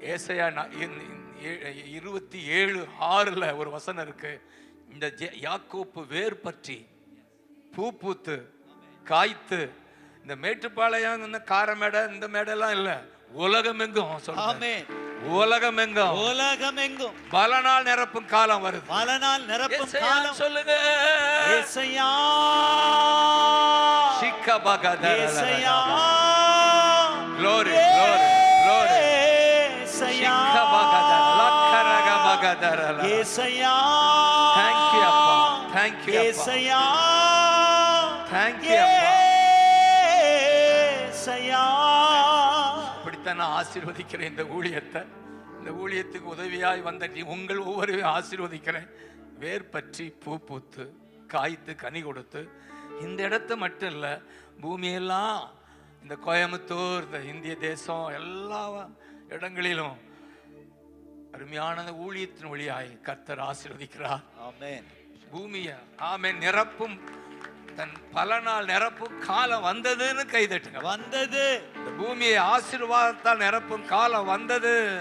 ஏசையா இருபத்தி ஏழு ஆறுல ஒரு வசனம் இருக்கு. இந்த யாக்கோப்பு வேர் பற்றி பூ பூத்து காய்த்து இந்த மேட்டுப்பாளையம் இந்த கார மேடை இந்த மேடைலாம் இல்ல. உலகம் எங்கும் ஆமென். உலகம் எங்கும் உலகம் எங்கும் பல நாள் நிரப்பும் காலம் வருது. பல நாள் நிரப்பும் காலம். சொல்லுங்க. ஏசையா. சிக்கபகதரலலல. ஏசையா ஏசையா. ஏசையா you, அப்பா. அப்பா. ஏசையா you, அப்பா. ஏசையா அப்படித்தான் நான் ஆசீர்வதிக்கிறேன் இந்த ஊழியத்தை இந்த ஊழியத்துக்கு உதவியாய் வந்த நீ- உங்கள் ஒவ்வொருவரையும் ஆசீர்வதிக்கிறேன் வேர் பற்றி பூ பூத்து காய்த்து கனி கொடுத்து இந்த இடத்த மட்டும் இல்லை பூமியெல்லாம் இந்த கோயம்புத்தூர் இந்த இந்திய தேசம் எல்லா இடங்களிலும் அருமையான ஊழியத்தின் வழியாய் கர்த்தர் ஆசீர்வதிக்கிறார். ஆமென். பூமிய ஆமே நிரப்பும் தன் பல நாள் நிரப்பும் காலம் வந்ததுன்னு கைதட்டுங்க வந்தது. இந்த பூமியை ஆசீர்வாதத்தால் நிரப்பும் காலம் வந்தது.